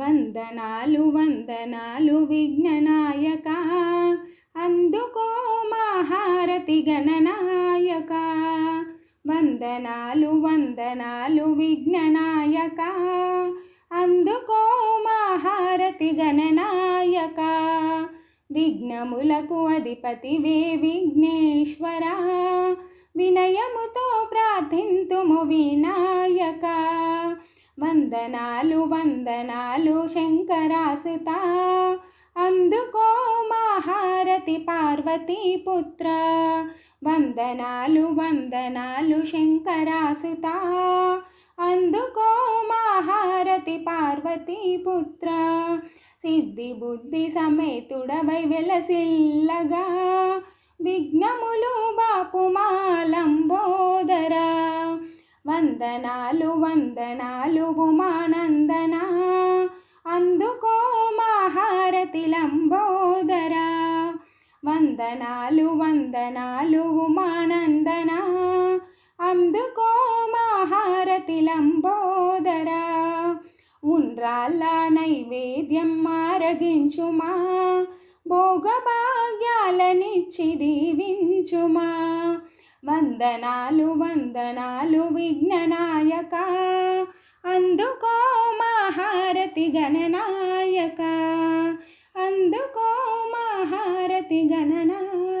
వందనాలు వందనాలు విఘ్ననాయక. అందుకో మహారతి గణనాయక. వందనాలు వందనాలు విఘ్ననాయక. అందుకో మహారతి గణనాయక. విఘ్నములకు అధిపతివే విఘ్నేశ్వర. వినయముతో ప్రార్థింతుము వినాయక. వందనాలు వందనాలు శంకరాసుత. అందుకో మహారతి పార్వతీ పుత్ర. వందనాలు వందనాలు శంకరాసుత. అందుకో మహారతి పార్వతీ పుత్ర. సిద్ధి బుద్ధి సమేతుడవై వెలసిల్లగా. విఘ్నములు బా వందనాలు వందనాలు ఉమానందన. అందుకో మహారతి లంబోదరా. వందనాలు వందనాలు ఉమానందన. అందుకో మహారతి లంబోదరా. ఉండ్రాళ్ళ నైవేద్యం మారగించుమా భోగభాగ్యాలనిచ్చి దీవించుమా. వందనాలు వందనాలు విఘ్ననాయక. అందుకో మహారతి గణనాయక. అందుకో మహారతి గణనాయక.